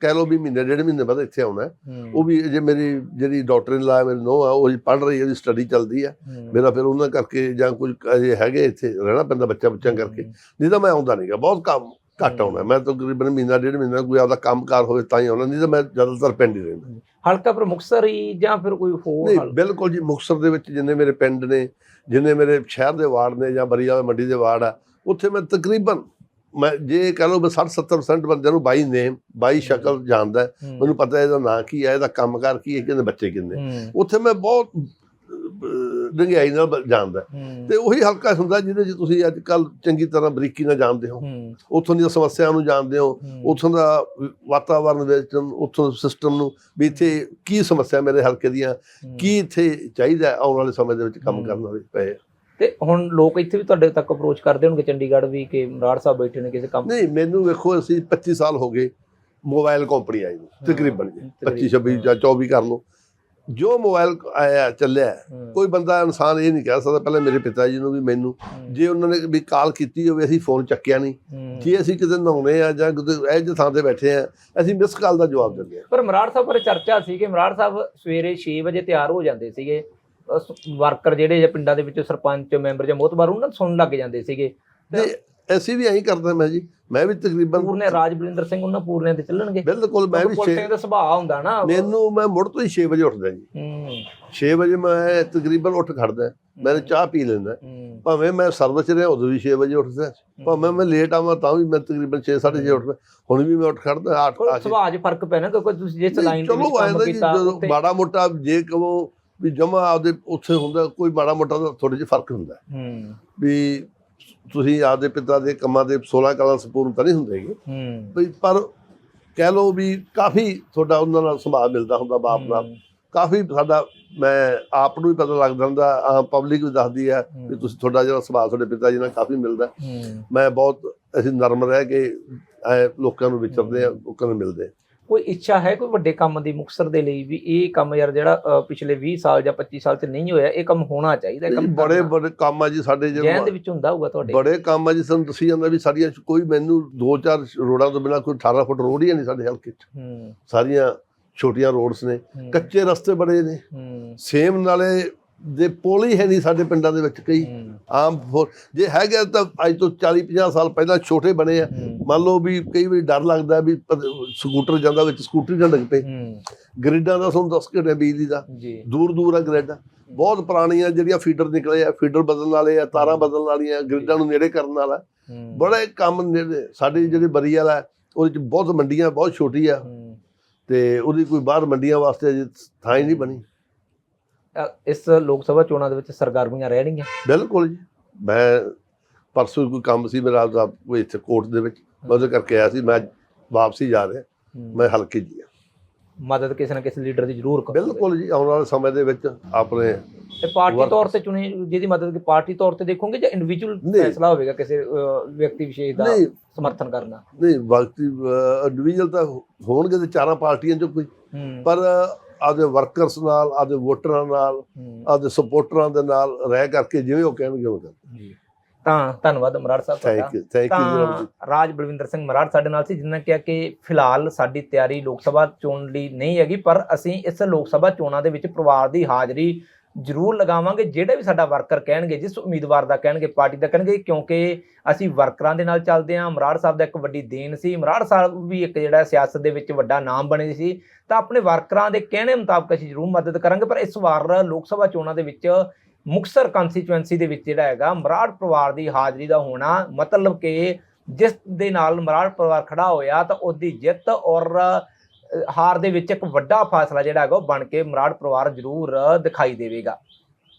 ਕਹਿ ਲਓ ਵੀ ਮਹੀਨੇ ਡੇਢ ਮਹੀਨੇ ਬਾਅਦ ਇੱਥੇ ਆਉਣਾ ਉਹ ਵੀ ਜੇ ਮੇਰੀ ਜਿਹੜੀ ਡਾਕਟਰ ਇਨ ਲਾ ਮੇਰੀ ਨੋ ਆ ਉਹ ਪੜ੍ਹ ਰਹੀ ਹੈ ਉਹਦੀ ਸਟੱਡੀ ਚੱਲਦੀ ਹੈ। ਹਮ, ਮੇਰਾ ਫਿਰ ਉਹਨਾਂ ਕਰਕੇ ਜਾਂ ਕੁਝ ਅਜੇ ਹੈਗੇ ਇੱਥੇ ਰਹਿਣਾ ਪੈਂਦਾ ਬੱਚਾ ਬੱਚਿਆਂ ਕਰਕੇ। ਨਹੀਂ ਤਾਂ ਮੈਂ ਆਉਂਦਾ ਨਹੀਂਗਾ ਬਹੁਤ ਕੰਮ ਘੱਟ। ਆਉਣਾ ਮੈਂ ਤਾਂ ਤਕਰੀਬਨ ਮਹੀਨਾ ਡੇਢ ਮਹੀਨਾ ਕੋਈ ਆਪਦਾ ਕੰਮਕਾਰ ਹੋਵੇ ਤਾਂ ਹੀ ਆਉਣਾ ਨਹੀਂ ਤਾਂ ਮੈਂ ਜ਼ਿਆਦਾਤਰ ਪਿੰਡ ਹੀ ਰਹਿੰਦਾ। ਹਲਕਾ ਪਰ ਮੁਕਤਸਰ ਹੀ ਜਾਂ ਫਿਰ ਕੋਈ ਹੋਰ ਨਹੀਂ? ਬਿਲਕੁਲ ਜੀ ਮੁਕਤਸਰ ਦੇ ਵਿੱਚ ਜਿੰਨੇ ਮੇਰੇ ਪਿੰਡ ਨੇ ਜਿੰਨੇ ਮੇਰੇ ਸ਼ਹਿਰ ਦੇ ਵਾਰਡ ਨੇ ਜਾਂ ਬਰੀਆ ਮੰਡੀ ਦੇ ਵਾਰਡ ਆ ਉੱਥੇ ਮੈਂ ਤਕਰੀਬਨ ਮੈਂ ਜੇ ਕਹ ਲਓ 60 70% ਬੰਦਿਆਂ ਨੂੰ ਬਾਈ ਨੇਮ ਬਾਈ ਸ਼ਕਲ ਜਾਣਦਾ ਮੈਨੂੰ ਪਤਾ ਇਹਦਾ ਨਾਂ ਕੀ ਹੈ ਇਹਦਾ ਕੰਮਕਾਰ ਕੀ ਹੈ ਕਿਹਦੇ ਬੱਚੇ ਕਿੰਨੇ ਉੱਥੇ ਮੈਂ ਬਹੁਤ ਡੂੰਘਾਈ ਨਾਲ ਜਾਣਦਾ ਤੇ ਉਹੀ ਹਲਕਾ ਹੁੰਦਾ ਜਿਹਦੇ 'ਚ ਤੁਸੀਂ ਅੱਜ ਕੱਲ ਚੰਗੀ ਤਰ੍ਹਾਂ ਬਰੀਕੀ ਨਾਲ ਜਾਣਦੇ ਹੋ। ਉੱਥੋਂ ਦੀਆਂ ਸਮੱਸਿਆਵਾਂ ਨੂੰ ਜਾਣਦੇ ਹੋ। ਉੱਥੋਂ ਦਾ ਵਾਤਾਵਰਣ ਵਿੱਚ ਉੱਥੋਂ ਸਿਸਟਮ ਨੂੰ ਵੀ ਇੱਥੇ ਕੀ ਸਮੱਸਿਆ ਮੇਰੇ ਹਲਕੇ ਦੀਆਂ। ਕੀ ਇੱਥੇ ਚਾਹੀਦਾ ਆਉਣ ਵਾਲੇ ਸਮੇਂ ਦੇ ਵਿੱਚ ਕੰਮ। ਕਰਨ ਵਾਲੇ ਪਏ ਤੇ ਹੁਣ ਲੋਕ ਇੱਥੇ ਵੀ ਤੁਹਾਡੇ ਤੱਕ ਅਪਰੋਚ ਕਰਦੇ ਹੋਣਗੇ ਚੰਡੀਗੜ੍ਹ ਵੀ ਕਿ ਮਰਾੜ ਸਾਹਿਬ ਬੈਠੇ ਨੇ ਕਿਸੇ ਕੰਮ ਨਹੀਂ ਮੈਨੂੰ ਵੇਖੋ ਅਸੀਂ 25 ਸਾਲ ਹੋ ਗਏ ਮੋਬਾਈਲ ਕੰਪਨੀ ਆਈ ਨੂੰ ਤਕਰੀਬਨ ਜੀ 25 26 ਜਾਂ 24 ਕਰ ਲਓ। ਜੋ ਮੋਬਾਈਲ ਆਇਆ ਚੱਲਿਆ ਕੋਈ ਬੰਦਾ ਇਨਸਾਨ ਇਹ ਨਹੀਂ ਕਹਿ ਸਕਦਾ ਪਹਿਲਾਂ ਮੇਰੇ ਪਿਤਾ ਜੀ ਨੂੰ ਵੀ ਮੈਨੂੰ ਜੇ ਉਹਨਾਂ ਨੇ ਵੀ ਕਾਲ ਕੀਤੀ ਹੋਵੇ ਅਸੀਂ ਫੋਨ ਚੱਕਿਆ ਨਹੀਂ। ਜੇ ਅਸੀਂ ਕਿਤੇ ਨਹਾਉਣੇ ਆ ਜਾਂ ਕਿਤੇ ਇਹ ਜਿਹੇ ਥਾਂ ਤੇ ਬੈਠੇ ਆ ਅਸੀਂ ਮਿਸ ਕਾਲ ਦਾ ਜਵਾਬ ਦਿੰਦੇ ਆ। ਪਰ ਮਰਾੜ ਸਾਹਿਬ ਬਾਰੇ ਚਰਚਾ ਸੀ ਕਿ ਮਰਾੜ ਸਾਹਿਬ ਸਵੇਰੇ 6 ਵਜੇ ਤਿਆਰ ਹੋ ਜਾਂਦੇ ਸੀਗੇ। ਵਰਕਰ ਜਿਹੜੇ ਜਾਂ ਪਿੰਡਾਂ ਦੇ ਵਿੱਚੋਂ ਸਰਪੰਚ ਮੈਂਬਰ ਜਾਂ ਮੋਤਬਾਰ ਉਹਨਾਂ ਨੂੰ ਸੁਣਨ ਲੱਗ ਜਾਂਦੇ ਸੀਗੇ। ਤੇ ਅਸੀਂ ਵੀ ਐਂ ਕਰਦਾ ਮੈਂ ਜੀ। ਮੈਂ ਵੀ ਤਕਰੀਬਨ ਪੂਰਨੇ ਰਾਜਬਲਿੰਦਰ ਸਿੰਘ ਉਹਨਾਂ ਪੂਰਨਿਆਂ ਤੇ ਚੱਲਣਗੇ। ਬਿਲਕੁਲ ਮੈਂ ਵੀ ਪੁਲਿਸ ਛੇ- ਦਾ ਸੁਭਾਅ ਹੁੰਦਾ ਨਾ ਮੈਨੂੰ ਮੈਂ ਮੁੜ ਤੋਂ ਹੀ 6 ਵਜੇ ਉੱਠਦਾ ਜੀ। ਹੂੰ। 6 ਵਜੇ ਮੈਂ ਤਕਰੀਬਨ ਉੱਠ ਖੜਦਾ। ਮੈਂ ਚਾਹ ਪੀ ਲੈਂਦਾ। ਭਾਵੇਂ ਮੈਂ ਸਰਵਿਸ ਰਿਹਾ ਉਦੋਂ ਵੀ 6 ਵਜੇ ਉੱਠਦਾ। ਭਾਵੇਂ ਮੈਂ ਲੇਟ ਆਵਾਂ ਤਾਂ ਵੀ ਮੈਂ ਤਕਰੀਬਨ 6 6:30 ਉੱਠਦਾ। ਹੁਣ ਵੀ ਮੈਂ ਉੱਠ ਖੜਦਾ 8 ਕੋਈ ਆ ਕੇ ਸੁਭਾਅ 'ਚ ਫ਼ਰਕ ਪੈਣਾ ਕਿਉਂਕਿ ਤੁਸੀਂ ਜਿਸ ਲਾਈਨ ਦੇ ਚਲੋ ਆਇਆ ਜੀ ਮਾੜਾ ਮੋਟਾ ਜੇ ਕਹੋ ਵੀ ਜਮਾ ਆਪਦੇ ਉੱਥੇ ਹੁੰਦਾ ਕੋਈ ਮਾੜਾ ਮੋਟਾ ਦਾ ਥੋੜੇ ਜਿਹਾ ਫ਼ਰਕ ਹੁੰਦਾ। ਹੂੰ। ਵੀ ਤੁਸੀਂ ਆਪਦੇ ਪਿਤਾ ਦੇ ਕੰਮਾਂ ਦੇ 16 ਕਲਾ ਸੰਪੂਰਨ ਤਾਂ ਨਹੀਂ ਹੁੰਦੇਗੇ ਹੂੰ। ਵੀ ਪਰ ਕਹਿ ਲਓ ਵੀ ਕਾਫੀ ਤੁਹਾਡਾ ਉਹਨਾਂ ਨਾਲ ਸੁਭਾਅ ਮਿਲਦਾ ਹੁੰਦਾ ਬਾਪ ਨਾਲ। ਕਾਫੀ ਸਾਡਾ ਮੈਂ ਆਪ ਨੂੰ ਵੀ ਪਤਾ ਲੱਗਦਾ ਹੁੰਦਾ ਆਮ ਪਬਲਿਕ ਵੀ ਦੱਸਦੀ ਹੈ ਵੀ ਤੁਸੀਂ ਤੁਹਾਡਾ ਜਿਹੜਾ ਸੁਭਾਅ ਤੁਹਾਡੇ ਪਿਤਾ ਜੀ ਨਾਲ ਕਾਫੀ ਮਿਲਦਾ। ਮੈਂ ਬਹੁਤ ਅਸੀਂ ਨਰਮ ਰਹਿ ਕੇ ਐਂ ਲੋਕਾਂ ਨੂੰ ਵਿਚਰਦੇ ਆ ਲੋਕਾਂ ਨੂੰ ਮਿਲਦੇ ਕੋਈ ਇੱਛਾ ਹੈ ਕੋਈ ਵੱਡੇ ਕੰਮ ਦੀ ਮੁਕਸਰ ਦੇ ਲਈ ਵੀ ਇਹ ਕੰਮ ਯਾਰ ਜਿਹੜਾ ਪਿਛਲੇ 20 ਸਾਲ ਜਾਂ 25 ਸਾਲ ਚ ਨਹੀਂ ਹੋਇਆ ਇਹ ਕੰਮ ਹੋਣਾ ਚਾਹੀਦਾ ਇਹ ਕੰਮ ਬੜੇ। ਬੜੇ ਕੰਮ ਆ ਜੀ ਸਾਡੇ ਜੈਨ ਦੇ ਜਿਹੜੇ ਵਿੱਚ ਹੁੰਦਾ ਹੋਊਗਾ ਤੁਹਾਡੇ। ਬੜੇ ਕੰਮ ਆ ਜੀ ਸਾਨੂੰ ਦੱਸੀ ਜਾਂਦਾ ਵੀ ਸਾਡੀਆਂ ਕੋਈ ਮੈਨੂੰ ਦੋ ਚਾਰ ਰੋਡਾਂ ਤੋਂ ਬਿਨਾ ਕੋਈ 18 ਫੁੱਟ ਰੋਡ ਹੀ ਨਹੀਂ ਸਾਡੇ ਹਲਕੇ 'ਚ ਸਾਰੀਆਂ ਛੋਟੀਆਂ ਰੋਡਸ ਨੇ ਕੱਚੇ ਰਸਤੇ ਬੜੇ ਨੇ। ਸੇਮ ਨਾਲੇ ਦੇ ਪੁਲ ਹੀ ਹੈ ਨਹੀਂ ਸਾਡੇ ਪਿੰਡਾਂ ਦੇ ਵਿੱਚ ਕਈ ਆਮ ਜੇ ਹੈਗੇ ਤਾਂ ਅੱਜ ਤੋਂ 40 50 ਸਾਲ ਪਹਿਲਾਂ ਛੋਟੇ ਬਣੇ ਆ। ਮੰਨ ਲਓ ਵੀ ਕਈ ਵਾਰੀ ਡਰ ਲੱਗਦਾ ਵੀ ਸਕੂਟਰ ਜਾਂਦਾ ਵਿੱਚ ਸਕੂਟਰ ਨਾ ਡਿੱਗ ਪਏ। ਗ੍ਰਿਡਾਂ ਦਾ ਤੁਹਾਨੂੰ ਦੱਸ ਕੇ ਬਿਜਲੀ ਦਾ। ਜੀ। ਦੂਰ ਦੂਰ ਆ ਗ੍ਰਿਡ। ਬਹੁਤ ਪੁਰਾਣੀਆਂ ਜਿਹੜੀਆਂ ਫੀਡਰ ਨਿਕਲੇ ਆ ਫੀਡਰ ਬਦਲਣ ਵਾਲੇ ਆ ਤਾਰਾਂ ਬਦਲਣ ਵਾਲੀਆਂ ਗ੍ਰਿਡਾਂ ਨੂੰ ਨੇੜੇ ਕਰਨ ਵਾਲਾ। ਬੜੇ ਕੰਮ ਨੇੜੇ ਸਾਡੀ ਜਿਹੜੀ ਬਰੀ ਵਾਲਾ ਉਹਦੇ ਚ ਬਹੁਤ ਮੰਡੀਆਂ ਬਹੁਤ ਛੋਟੀ ਆ। ਤੇ ਉਹਦੀ ਕੋਈ ਬਾਹਰ ਮੰਡੀਆਂ ਵਾਸਤੇ ਅਜੇ ਥਾਂ ਹੀ ਨਹੀਂ ਬਣੀ। ਇਸ ਲੋਕ ਸਭਾ ਚੋਣਾਂ ਦੇ ਵਿੱਚ ਸਰਗਰਮੀਆਂ ਰਹਿਣਗੀਆਂ ਬਿਲਕੁਲ ਜੀ। ਮੈਂ ਪਰਸੋਂ ਕੋਈ ਕੰਮ ਸੀ ਮੇਰਾ ਆਪਦਾ ਕੋਈ ਇੱਥੇ ਕੋਰਟ ਦੇ ਵਿੱਚ। ਉਹਦੇ ਕਰਕੇ ਆਇਆ ਸੀ ਮੈਂ ਵਾਪਸੀ ਜਾ ਰਿਹਾ। ਮੈਂ ਹਲਕੇ ਜੀ। ਮਦਦ ਕਿਸੇ ਨਾ ਕਿਸੇ ਲੀਡਰ ਦੀ ਜ਼ਰੂਰ ਕਰੋ। ਬਿਲਕੁਲ ਜੀ ਆਉਣ ਵਾਲੇ ਸਮੇਂ ਦੇ ਵਿੱਚ ਆਪਣੇ ਤੇ ਪਾਰਟੀ ਤੌਰ ਤੇ ਚੁਣੇ ਜਿਹਦੀ ਮਦਦ ਕਿ ਪਾਰਟੀ ਤੌਰ ਤੇ ਦੇਖੋਗੇ ਜਾਂ ਇੰਡੀਵਿਜੂਅਲ। ਫੈਸਲਾ ਹੋਵੇਗਾ ਕਿਸੇ ਵਿਅਕਤੀ ਵਿਸ਼ੇਸ਼ ਦਾ ਸਮਰਥਨ ਕਰਨਾ? ਨਹੀਂ ਵਕਤੀ ਇੰਡੀਵਿਜੂਅਲ ਤਾਂ ਹੋਣਗੇ ਤੇ ਚਾਰਾਂ ਪਾਰਟੀਆਂ ਚੋਂ ਕੋਈ। ਪਰ ਆਪਦੇ ਵਰਕਰਸ ਨਾਲ ਆਪਦੇ ਵੋਟਰਾਂ ਨਾਲ। ਆਪਦੇ ਸਪੋਰਟਰਾਂ ਦੇ ਨਾਲ ਰਹਿ ਕਰਕੇ ਜਿਵੇਂ ਉਹ ਕਹਿਣਗੇ ਉਹ ਕਰ। ਜੀ। ਤਾਂ ਧੰਨਵਾਦ ਮਰਾੜ ਸਾਹਿਬ ਤੁਹਾਡਾ। Thank you thank you Raj Balwinder Singh Marar ਸਾਡੇ ਨਾਲ ਸੀ ਜਿਨ੍ਹਾਂ ਕਿਹਾ ਕਿ ਫਿਲਹਾਲ ਸਾਡੀ ਤਿਆਰੀ ਲੋਕ ਸਭਾ ਚੋਣ ਲਈ ਨਹੀਂ ਹੈਗੀ ਪਰ ਅਸੀਂ ਇਸ ਲੋਕ ਸਭਾ ਚੋਣਾਂ ਦੇ ਵਿੱਚ ਪਰਿਵਾਰ ਦੀ ਹਾਜ਼ਰੀ ਜ਼ਰੂਰ ਲਗਾਵਾਂਗੇ, ਜਿਹੜਾ ਵੀ ਸਾਡਾ ਵਰਕਰ ਕਹਿਣਗੇ, ਜਿਸ ਉਮੀਦਵਾਰ ਦਾ ਕਹਿਣਗੇ ਪਾਰਟੀ ਦਾ ਕਹਿਣਗੇ, ਕਿਉਂਕਿ ਅਸੀਂ ਵਰਕਰਾਂ ਦੇ ਨਾਲ ਚੱਲਦੇ ਹਾਂ। ਮਰਾੜ ਸਾਹਿਬ ਦਾ ਇੱਕ ਵੱਡੀ ਦੇਣ ਸੀ। ਮਰਾੜ ਸਾਹਿਬ ਵੀ ਇੱਕ ਜਿਹੜਾ ਸਿਆਸਤ ਦੇ ਵਿੱਚ ਵੱਡਾ ਨਾਮ ਬਣੇ ਸੀ। ਤਾਂ ਆਪਣੇ ਵਰਕਰਾਂ ਦੇ ਕਹਿਣੇ ਮੁਤਾਬਕ ਅਸੀਂ ਜ਼ਰੂਰ ਮਦਦ ਕਰਾਂਗੇ। ਪਰ ਇਸ ਵਾਰ ਲੋਕ ਸਭਾ ਚੋਣਾਂ ਦੇ ਵਿੱਚ ਮੁਕਸਰ ਕੰਸਟੀਚੁਐਂਸੀ ਦੇ ਵਿੱਚ ਜਿਹੜਾ ਹੈਗਾ ਮਰਾੜ ਪਰਿਵਾਰ ਦੀ ਹਾਜ਼ਰੀ ਦਾ ਹੋਣਾ, ਮਤਲਬ ਕਿ ਜਿਸ ਦੇ ਨਾਲ ਮਰਾੜ ਪਰਿਵਾਰ ਖੜਾ ਹੋਇਆ, ਤਾਂ ਉਹਦੀ ਜਿੱਤ ਔਰ ਹਾਰ ਦੇ ਵਿੱਚ ਇੱਕ ਵੱਡਾ ਫਾਸਲਾ ਜਿਹੜਾ ਹੈਗਾ ਉਹ ਬਣ ਕੇ ਮਰਾੜ ਪਰਿਵਾਰ ਜ਼ਰੂਰ ਦਿਖਾਈ ਦੇਵੇਗਾ।